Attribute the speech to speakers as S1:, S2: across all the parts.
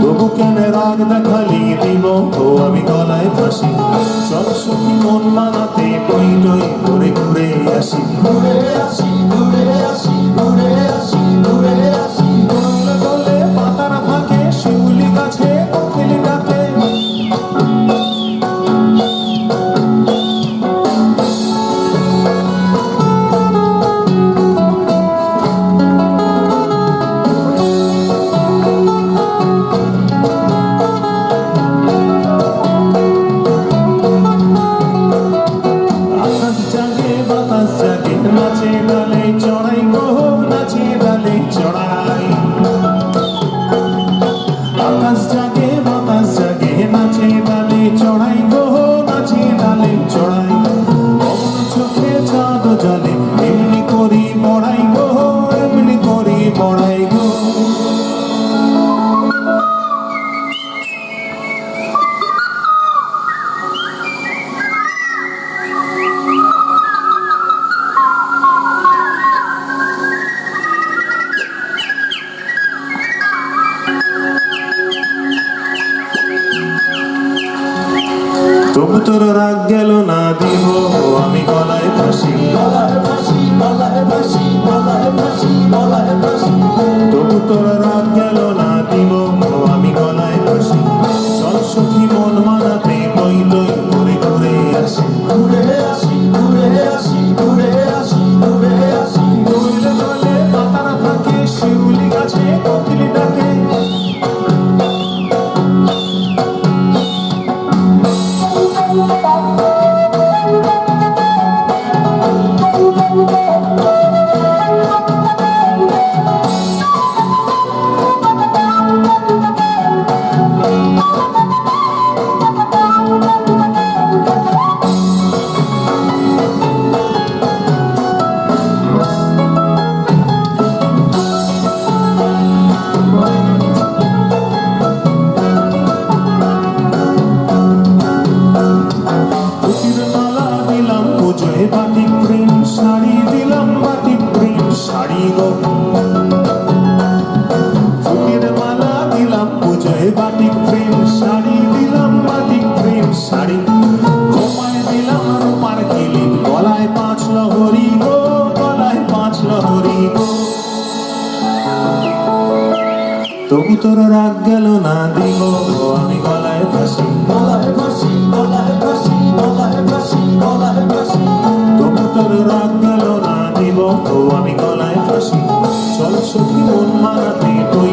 S1: তবু কেন রাগ দেখালি দিব তো আমি গলায় ফাঁসি। সব সুখী মন মানাতে টই টই ঘুরে ঘুরে আসি।
S2: ঘুরে আসি, ঘুরে
S1: তোর রাগ গেল না দিব? আমি গলায় ফাঁসি। তবু তোর তোর রাগ গেল না দিব আমি গলায় ফাঁসি।
S2: গলায় ফাঁসি গলায় ফাঁসি গলায় ফাঁসি গলায় ফাঁসি
S1: তবু তোর রাগ গেল না দিব আমি গলায় ফাঁসি। চল সুখী মন মারাতে তুই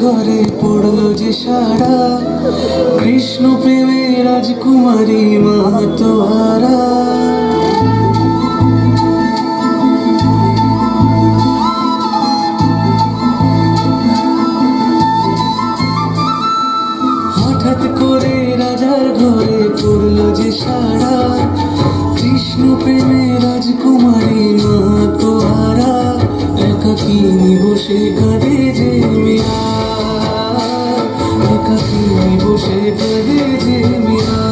S1: ঘরে
S3: পড়ল যে সারা কৃষ্ণ প্রেমে রাজকুমারী মাহাতো হারা হঠাৎ কৃষ্ণ প্রেমে রাজকুমারী মাহাতো বসে ঘুষে ফেলে যে মিনা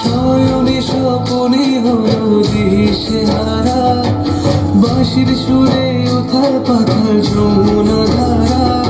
S3: শয়নে স্বপনে হলো দিশেহারা বাঁশির সুরে ওথার পাথার যমুনা ধারা।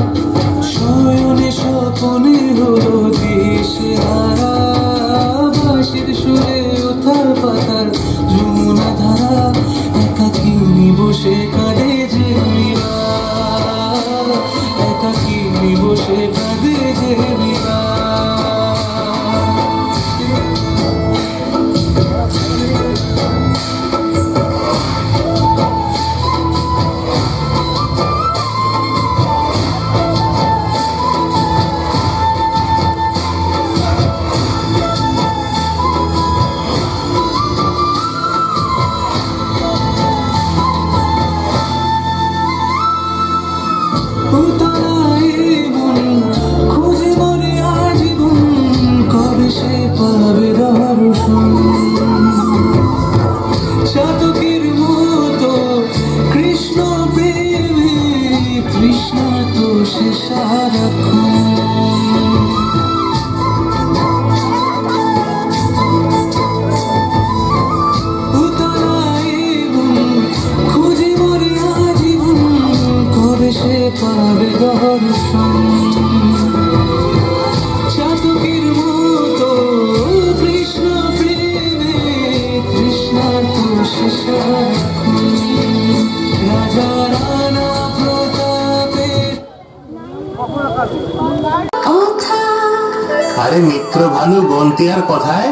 S4: তাহার কথায়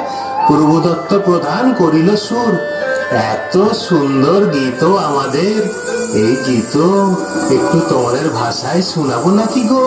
S4: পূর্বদত্ত প্রধান করিল সুর। এত সুন্দর গীত আমাদের। এই গীত একটু তোমাদের ভাষায় শোনাবো নাকি গো?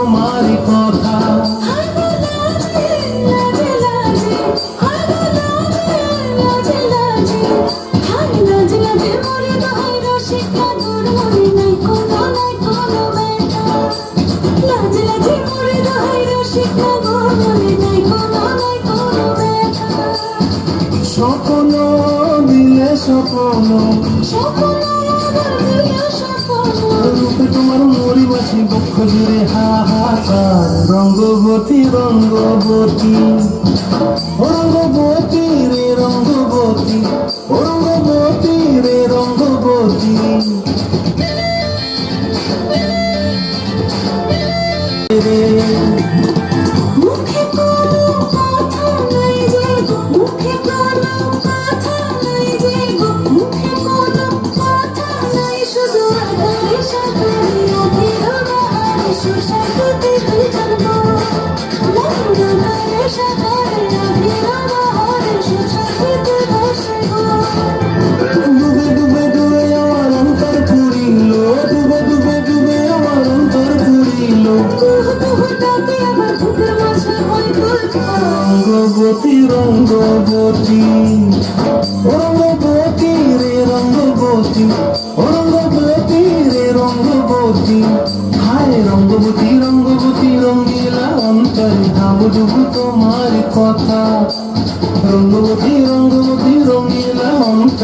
S5: সফল।
S1: রূপে তোমার মরি বাসি বক্ষ জুড়ে হাহাকার রঙ্গবতী
S3: রঙ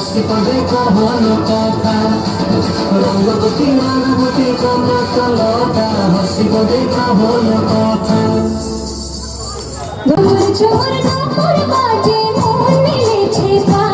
S3: হাসি পদে কহন কথা। রঙ্গবতী মানবতী কনকলতা হাসি পদে কহন কথা।
S5: চোর না পড়ে মাঝে মন মিলেছে পা